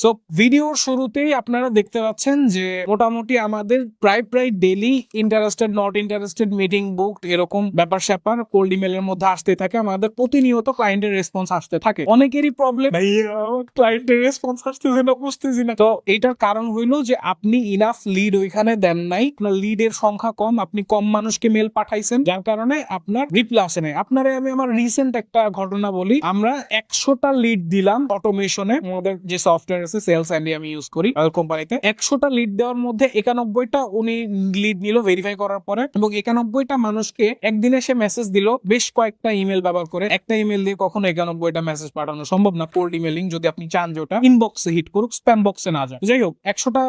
So ভিডিওর শুরুতেই আপনারা দেখতে পাচ্ছেন যে মোটামুটি আমাদের প্রায় প্রায় daily interested not interested meeting book এরকম ব্যাপার স্যাপার কোল্ড ইমেলের মধ্যে আসতে থাকে। আমাদের প্রতিনিয়ত ক্লায়েন্টের রেসপন্স আসতে থাকে। অনেকেরই প্রবলেম ক্লায়েন্টের রেসপন্স আসতেছে না, বুঝতেছি না। তো এটার কারণ হইল যে আপনি ইনাফ লিড ওইখানে দেন নাই। আপনার লিডের সংখ্যা কম, আপনি কম মানুষকে মেল পাঠাইছেন। যার কারণে আপনার রিপ্লাই আসে নাই। আপনারে আমি আমার রিসেন্ট একটা ঘটনা বলি। আমরা একশোটা লিড দিলাম অটোমেশনে আমাদের যে সফটওয়্যার আছে সেলস অ্যান্ড আমি ইউজ করি কোম্পানিতে একশোটা লিড দেওয়ার মধ্যে একানব্বইটা উনি লিড নিল ভেরিফাই করার পরে। এবং একানব্বইটা মানুষকে একদিনে সে মেসেজ দিল, বেশ কয়েকটা ইমেল ব্যবহার করে। একটা ইমেল দিয়ে কখনো একানব্বইটা মেসেজ পাঠানো সম্ভব না। কোল্ড ইমেলিং যদি আপনি চান যে ওটা ইনবক্সে হিট করুক স্প্যাম বক্সে না যায়। যাই হোক, একশোটা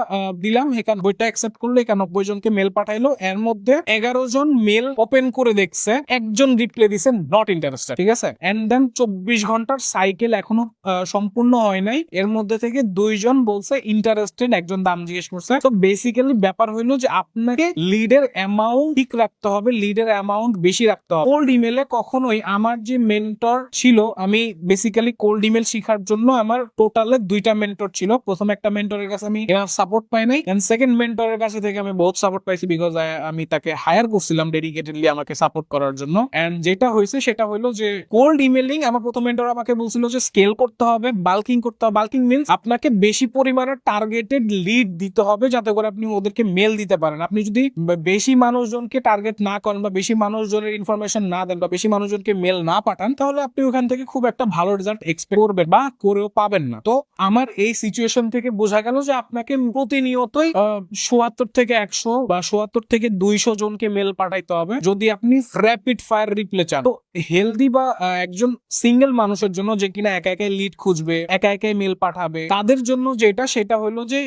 দিলাম, একানব্বইটা অ্যাকসেপ্ট করল, একানব্বই জনকে মেল পাঠাইলো। এর মধ্যে এগারো জন মেল ওপেন করে দেখছে, একজন রিপ্লাই দিছে নট ইন্টারেস্টেড ঠিক আছে? এন্ড দেন চব্বিশ ঘণ্টার সাইকেল এখনও সম্পূর্ণ হয় নাই। এর মধ্যে থেকে দুইজন বলছে ইন্টারেস্টেড একজন দাম জিজ্ঞেস করছে। তো বেসিক্যালি ব্যাপার হইল যে আপনাকে লিডের অ্যামাউন্ট ঠিক রাখতে হবে লিডের অ্যামাউন্ট বেশি রাখতে হবে। কোল্ড ইমেলে কখনোই আমার যে মেন্টর ছিল, আমি বেসিক্যালি কোল্ড ইমেল শেখার জন্য আমার টোটালে দুইটা মেন্টর ছিল। প্রথম একটা মেন্টরের কাছে আমি সাপোর্ট পাই নাই। এন্ড সেকেন্ড মেন্টরের কাছে থেকে আমি বহুত সাপোর্ট পাইছি বিকজ আমি তাকে হায়ার করছিলাম ডেডিকেটেডলি আমাকে সাপোর্ট করার জন্য। এন্ড যেটা হয়েছে সেটা হলো যে কোল্ড ইমেলিং আমার প্রথম মেন্টর আমাকে বলছিল যে স্কেল করতে হবে বাল্কিং করতে হবে। বাল্কিং মিনস আপনাকে বেশি পরিমাণে টার্গেটেড লিড দিতে হবে যাতে করে আপনি ওদেরকে মেল দিতে পারেন। আপনি যদি বেশি মানুষজনকে টার্গেট না করেন বা বেশি মানুষজনের ইনফরমেশন না দেন বা বেশি মানুষজনকে মেল না পাঠান, তাহলে আপনি ওখান থেকে খুব একটা ভালো রেজাল্ট এক্সপেক্ট করবেন বা করেও পাবেন না। তো আমার এই সিচুয়েশন থেকে বোঝা গেল যে আপনাকে প্রতিনিয়তই সোয়াত্তর থেকে একশো বা সোয়াত্তর থেকে দুইশো জনকে মেল পাঠাইতে হবে। যদি আপনি র্যাপিড ফায়ার রিপ্লে চান, তো হেলদি বা একজন সিঙ্গেল মানুষের জন্য যে কিনা একা একাই লিড খুঁজবে, একা একাই মেল পাঠাবে, তাদের জন্য যেটা, সেটা হলো যে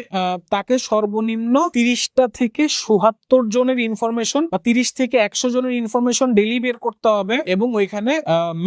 তাকে সর্বনিম্ন তিরিশটা থেকে সোহাত্তর জনের ইনফরমেশন বা তিরিশ থেকে একশো জনের ইনফরমেশন ডেলি বের করতে হবে এবং ওইখানে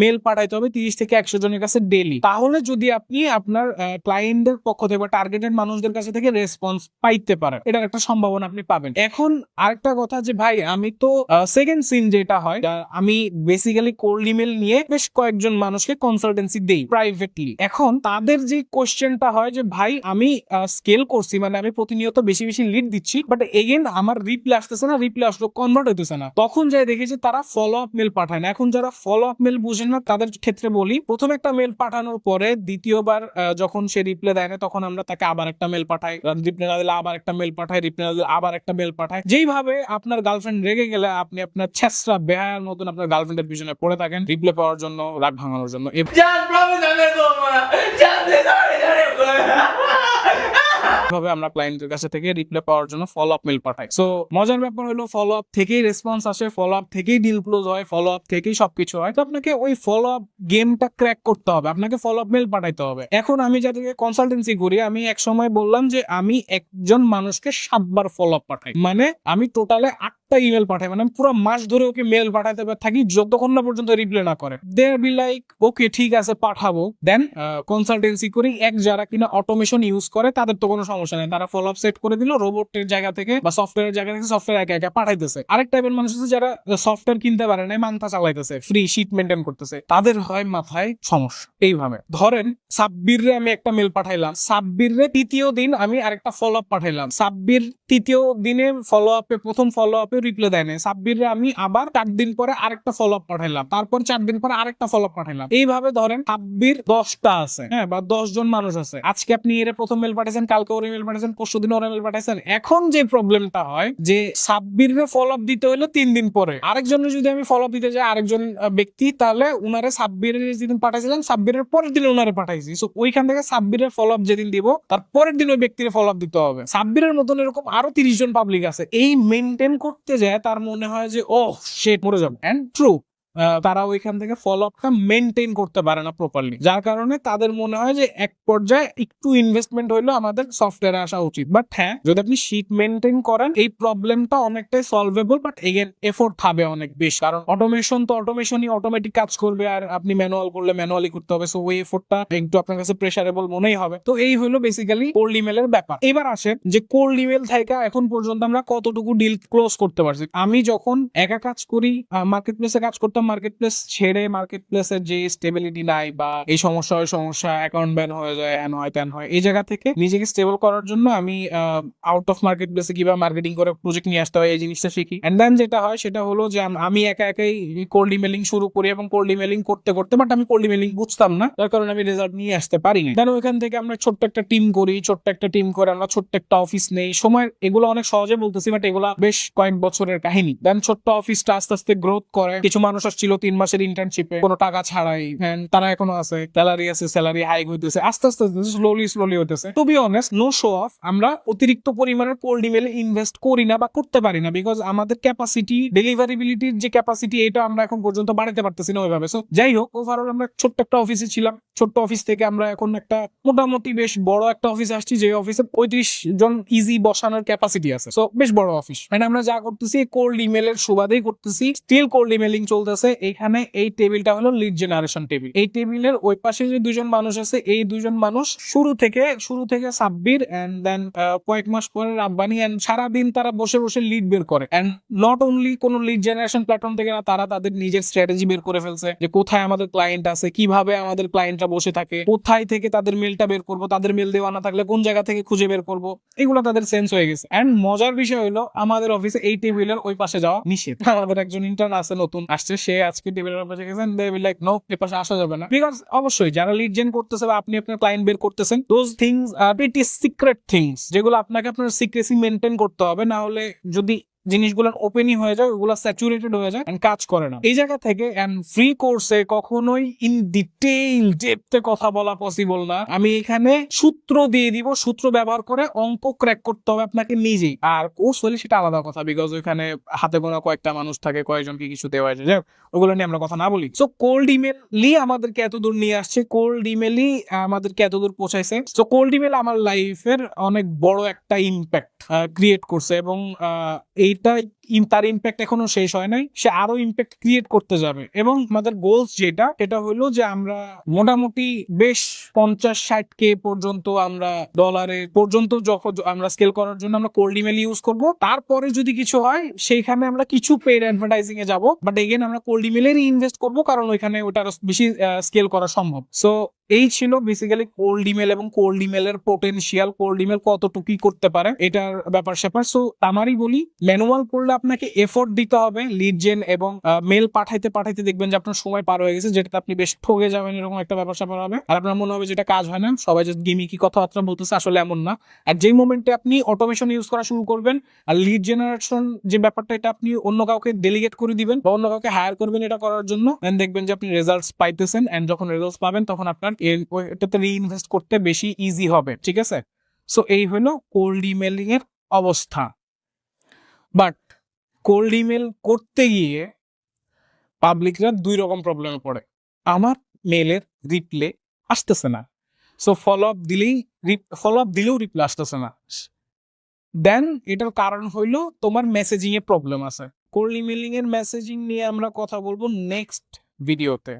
মেল পাঠাইতে হবে তিরিশ থেকে একশো জনের কাছে ডেলি তাহলে যদি আপনি আপনার ক্লায়েন্টের পক্ষ থেকে বা টার্গেটেড মানুষদের কাছে থেকে রেসপন্স পাইতে পারেন, এটার একটা সম্ভাবনা আপনি পাবেন। এখন আরেকটা কথা যে, ভাই, আমি তো সেকেন্ড সিন যেটা হয় আমি বেসিক্যালি কোল্ড ইমেল নিয়ে বেশ কয়েকজন মানুষকে কনসালটেন্সি দেই প্রাইভেটলি এখন তাদের যে কোশ্চেনটা হয় যে, ভাই, আমি স্কেল করছি মানে আমি প্রতিনিয়ত বেশি বেশি লিড দিচ্ছি বাট এগেন আমার রিপ্লাই আসতেছে না রিপ্লাই আসলো কনভার্ট হইতেছে না। তখন যাই দেখি যে, তারা ফলো আপ মেল পাঠায় না। এখন যারা ফলো আপ মেল বুঝেন না, তাদের ক্ষেত্রে বলি, প্রথম একটা মেল পাঠানোর পরে দ্বিতীয়বার যখন সে রিপ্লাই দেয় না, তখন আমরা তাকে আবার একটা মেল পাঠাই। রিপ্লাই না দিলে আবার একটা মেল পাঠাই রিপ্লাই না দিলে আবার একটা মেল পাঠাই। যেইভাবে আপনার গার্লফ্রেন্ড রেগে গেলে, আপনি আপনার ছেসরা বেহায়ার মতন আপনার গার্লফ্রেন্ডের পিছনে পড়ে থাকেন। রিপ্লাই পাওয়ার জন্য রাগ ভাঙানোর জন্য। আমরা ক্লায়েন্টের কাছে থেকে রিপ্লাই পাওয়ার জন্য ফলো আপ মেল পাঠাই। সো মজার ব্যাপার হলো ফলো আপ থেকেই রেসপন্স আসে ফলো আপ থেকেই ডিল ক্লোজ হয় ফলো আপ থেকেই সবকিছু হয়। তো আপনাকে ওই ফলো আপ গেমটা ক্র্যাক করতে হবে আপনাকে ফলো আপ মেল পাঠাইতে হবে। এখন আমি যাদেরকে কনসালটেন্সি করি আমি এক সময় বললাম যে আমি একজন মানুষকে সাতবার ফলো আপ পাঠাই। মানে আমি টোটালে আটটা ইমেল পাঠাই মানে পুরো মাস ধরে ওকে মেল পাঠাইতে থাকি, যতক্ষণ না পর্যন্ত রিপ্লাই না করে। দে বি লাইক ওকে ঠিক আছে, পাঠাবো। দেন কনসালটেন্সি করি, এক যারা কিনা অটোমেশন ইউজ করে, তাদের তো কোনো সমস্যা নেই। তারা ফলো আপ সেট করে দিল রোবটের জায়গা থেকে বা সফটওয়্যারের জায়গা থেকে সফটওয়্যার একা একা পাঠাইতেছে। আরেক টাইপের মানুষ আছে যারা সফটওয়্যার কিনতে পারে না মান্থা চালাইতেছে ফ্রি শিট মেনটেন করতেছে। তাদের হয় মাথায় সমস্যা। এইভাবে। ধরেন সাব্বির রে আমি একটা মেল পাঠাইলাম। সাব্বির রে তৃতীয় দিন আমি আরেকটা ফলো আপ পাঠাইলাম। সাব্বির তৃতীয় দিনে ফলো আপে প্রথম ফলো আপে রিপ্লাই দেয় না সাব্বির আমি আবার চার দিন পরে আরেকটা ফলো আপ পাঠাইলাম। তারপর চার দিন পরে আরেকটা ফলো আপ পাঠাইলাম। এইভাবে ধরেন সাব্বির দশটা আছে। হ্যাঁ বা দশ জন মানুষ আছে। আজকে আপনি এর প্রথম মেল পাঠাইছেন, কালকে ওর মেল পাঠাইছেন, পরশু দিন ওর মেল পাঠাইছেন। এখন যে প্রবলেমটা হয়, যে সাব্বির ফলো আপ দিতে হলো তিন দিন পরে। আরেকজনের যদি আমি ফলো আপ দিতে যাই, আরেকজন ব্যক্তি, তাহলে উনারে সাব্বিরের যেদিন পাঠাইছিলেন সাব্বিরের পরের দিন উনারে পাঠাইছি। সো ওইখান থেকে সাব্বিরের ফলো আপ যেদিন দিব, তার পরের দিন ওই ব্যক্তির ফলো আপ দিতে হবে। সাব্বিরের মতন এরকম আরও তিরিশ জন পাবলিক আছে। এই মেনটেন করতে যায় তার মনে হয় যে ও শেট মরে যাব। অ্যান্ড ট্রু তারা ওইখান থেকে ফলো আপটা মেনটেন করতে পারে না প্রপারলি যার কারণে তাদের মনে হয় যে এক পর্যায়ে একটু ইনভেস্টমেন্ট হইল আমাদের সফটওয়্যারে আসা উচিত। বাট হ্যাঁ যদি আপনি শীট মেনটেন করেন, এই প্রবলেমটা অনেকটাই সলভেবল বাট এগেন এফোর্ট হবে অনেক বেশি। কারণ অটোমেশন তো অটোমেশনই অটোমেটিক কাজ করবে, আর আপনি ম্যানুয়াল করলে ম্যানুয়ালি করতে হবে। সো ওই এফোর্টটা একটু আপনার কাছে প্রেসারেবল মনেই হবে। তো এই হলো বেসিক্যালি কোল্ড ইমেলের ব্যাপার। এবার আসে যে কোল্ড ইমেল থেকে এখন পর্যন্ত আমরা কতটুকু ডিল ক্লোজ করতে পারছি। আমি যখন একা কাজ করি মার্কেট প্লেসে কাজ করতাম মার্কেট প্লেস ছেড়ে মার্কেট প্লেসের যে স্টেবিলিটি নাই বা এই সমস্যা ওই সমস্যা অ্যাকাউন্ট ব্যান হয়ে যায় এন হয়, ত্যান হয়, এই জায়গা থেকে নিজেকে স্টেবল করার জন্য আমি আউট অফ মার্কেট প্লেসে কীভাবে মার্কেটিং করে প্রজেক্ট নিয়ে আসতে হয়, এই জিনিসটা শিখি। অ্যান্ড দেন যেটা হয়, সেটা হলো যে আমি একা একাই কোল্ড ইমেলিং শুরু করি এবং কোল্ড ইমেলিং করতে করতে বাট আমি কোল্ড ইমেলিং বুঝতাম না তার কারণে আমি রেজাল্ট নিয়ে আসতে পারিনি দেন ওইখান থেকে আমরা ছোট্ট একটা টিম করি, ছোট্ট একটা টিম করে আমরা ছোট্ট একটা অফিস নেই। সময়, এগুলো অনেক সহজে বলতেছি বাট এগুলা বেশ কয়েক বছরের কাহিনী। দেন ছোট্ট অফিসটা আস্তে আস্তে গ্রোথ করে। কিছু মানুষ আসছিল তিন মাসের ইন্টার্নশিপে কোনো টাকা ছাড়াই and তারা এখনও আছে স্যালারি আছে স্যালারি হাইক হইতেছে। আস্তে আস্তে স্লোলি স্লোলি হইতেছে। To be honest no show off আমরা অতিরিক্ত পরিমাণের কোল্ড ইমেলে ইনভেস্ট করি না বা করতে পারি না বিকজ আমাদের ক্যাপাসিটি ডেলিভারিবিলিটির যে ক্যাপাসিটি এটা আমরা এখন পর্যন্ত বাড়াতে পারতেছি না ওইভাবে। সো যাই হোক ওভারঅল আমরা ছোট্ট একটা অফিসে ছিলাম। ছোট্ট অফিস থেকে আমরা এখন একটা মোটামুটি বেশ বড় একটা অফিসে আসছি, যে অফিসে পঁয়ত্রিশ জন ইজি বসানোর ক্যাপাসিটি আছে। সো বেশ বড় অফিস মানে আমরা যা করতেছি কোল্ড ইমেলের সুবাদেই করতেছি। স্টিল কোল্ড ইমেলিং চলতেছে। এখানে এই টেবিলটা হলো লিড জেনারেশন টেবিল এই টেবিলের ওই পাশে যে দুজন মানুষ আছে, এই দুজন মানুষ শুরু থেকে শুরু থেকে সাব্বির এন্ড দেন কয়েক মাস পরে রাব্বানি এন্ড সারাদিন তারা বসে বসে লিড বের করে। এন্ড নট অনলি কোনো লিড জেনারেশন প্ল্যাটফর্ম থেকে না, তারা তাদের নিজের স্ট্র্যাটেজি বের করে ফেলছে, যে কোথায় আমাদের ক্লায়েন্ট আছে, কীভাবে আমাদের ক্লায়েন্টরা বসে থাকে, কোথায় থেকে তাদের মেলটা বের করব, তাদের মেল দেওয়া না থাকলে কোন জায়গা থেকে খুঁজে বের করব, এগুলো তাদের সেন্স হয়ে গেছে। এন্ড মজার বিষয় হলো, আমাদের অফিসে এই টেবিলের ওই পাশে যাওয়া নিষেধ। আমাদের একজন ইন্টার্ন আছে নতুন, আসছে, সে আজকে ডেভেলপার গেছেন they will like no a পাশে আসা যাবে না। বিকজ অবশ্যই যারা লিড জেন করতেছে বা আপনি আপনার ক্লায়েন্ট বের করতেছেন those things are pretty secret things যেগুলো আপনাকে আপনার সিক্রেসি মেনটেন করতে হবে। না হলে যদি জিনিসগুলো ওপেনই হয়ে যায় ওগুলো স্যাচুরেটেড হয়ে যায় কাজ করে না। এই জায়গা থেকে এন্ড ফ্রি কোর্সে কখনোই ইন ডিটেইল ডেপতে কথা বলা পসিবল না। আমি এখানে সূত্র দিয়ে দিব সূত্র ব্যবহার করে অঙ্ক ক্র্যাক করতে হবে আপনাকে নিজেই। আর কোর্স হলে সেটা আলাদা কথা বিকজ ওইখানে হাতে গোনা কয়েকটা মানুষ থাকে কয়েকজনকে কিছু দেওয়া যায় যাই ওগুলো নিয়ে আমরা কথা না বলি। সো কোল্ড ইমেলই আমাদেরকে এতদূর নিয়ে আসছে কোল্ড ইমেলই আমাদেরকে এত দূর পৌঁছাইছে। সো কোল্ড ইমেল আমার লাইফের অনেক বড় একটা ইম্প্যাক্ট ক্রিয়েট করছে এবং আহ, এইটা ইম- তার ইম্প্যাক্ট এখনও শেষ হয় নাই। সে আরও ইম্প্যাক্ট ক্রিয়েট করতে যাবে। এবং আমাদের গোলস যেটা এটা হলো যে আমরা মোটামুটি বেশ পঞ্চাশ ষাট কে পর্যন্ত আমরা ডলারে পর্যন্ত যখন আমরা স্কেল করার জন্য আমরা কোল্ড ইমেল ইউজ করব। তারপরে যদি কিছু হয়, সেইখানে আমরা কিছু পেড অ্যাডভার্টাইজিং এ যাব। বাট এগেন আমরা কোল্ড ইমেলেরই ইনভেস্ট করব কারণ ওইখানে ওটা বেশি স্কেল করা সম্ভব। সো এই ছিল বেসিক্যালি কোল্ড ইমেল এবং কোল্ড ইমেলের পোটেনশিয়াল কোল্ড ইমেল কতটুকু করতে পারে, এটার ব্যাপার স্যাপার সো আমারই বলি ম্যানুয়াল পড়লে আপনাকে এফোর্ট দিতে হবে লিড জেন এবং মেল পাঠাইতে পাঠাইতে দেখবেন যে আপনার সময় পার হয়ে গেছে, যেটাতে আপনি বেশ ঠকে যাবেন এরকম একটা ব্যাপার স্যাপার হবে। আর আপনার মনে হবে যেটা কাজ হয় না, সবাই যে গিমিকি কথাবার্তা বলতেছে, আসলে এমন না। আর যেই মোমেন্টে আপনি অটোমেশন ইউজ করা শুরু করবেন, আর লিড জেনারেশন যে ব্যাপারটা, এটা আপনি অন্য কাউকে ডেলিগেট করে দিবেন বা অন্য কাউকে হায়ার করবেন এটা করার জন্য দেন দেখবেন যে আপনি রেজাল্টস পাইতেছেন এন্ড যখন রেজাল্টস পাবেন, তখন আপনার এটাতে রিইনভেস্ট করতে বেশি ইজি হবে, ঠিক আছে? সো এই হলো কোল্ড ইমেলিং এর অবস্থা। বাট কোল্ড ইমেল করতে গিয়ে পাবলিকরা দুই রকম প্রবলেমে পড়ে। আমার মেলের রিপ্লে আসতেছে না। সো ফলো আপ দিলেই ফলো আপ দিলেও রিপ্লে আসতেছে না। দেন এটার কারণ হইল তোমার মেসেজিং এ প্রবলেম আছে। কোল্ড ইমেলিং এর মেসেজিং নিয়ে আমরা কথা বলব নেক্সট ভিডিওতে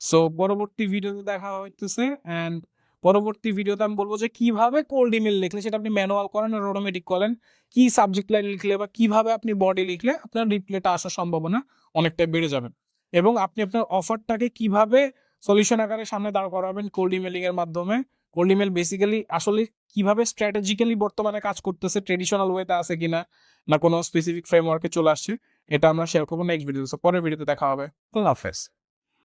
সো পরবর্তী ভিডিওতে দেখা হইতেছে অ্যান্ড পরবর্তী ভিডিওতে আমি বলব যে কীভাবে কোল্ড ইমেল লিখলে সেটা আপনি ম্যানুয়াল করেন আর অটোমেটিক করেন, কি সাবজেক্ট লাইন লিখলে বা কীভাবে আপনি বডি লিখলে আপনার রিপ্লেটা আসার সম্ভাবনা অনেকটা বেড়ে যাবে। এবং আপনি আপনার অফারটাকে কীভাবে সলিউশন আকারে সামনে দাঁড় করাবেন কোল্ড ইমেলিং এর মাধ্যমে কোল্ড ইমেল বেসিক্যালি আসলে কীভাবে স্ট্র্যাটেজিক্যালি বর্তমানে কাজ করতেছে ট্রেডিশনাল ওয়েতে আছে কিনা, না কোনো স্পেসিফিক ফ্রেমওয়ার্কে চলে আসছে, এটা আমরা শেয়ার করব নেক্সট ভিডিওতে পরের ভিডিওতে দেখা হবে। আল্লাহ হাফেজ।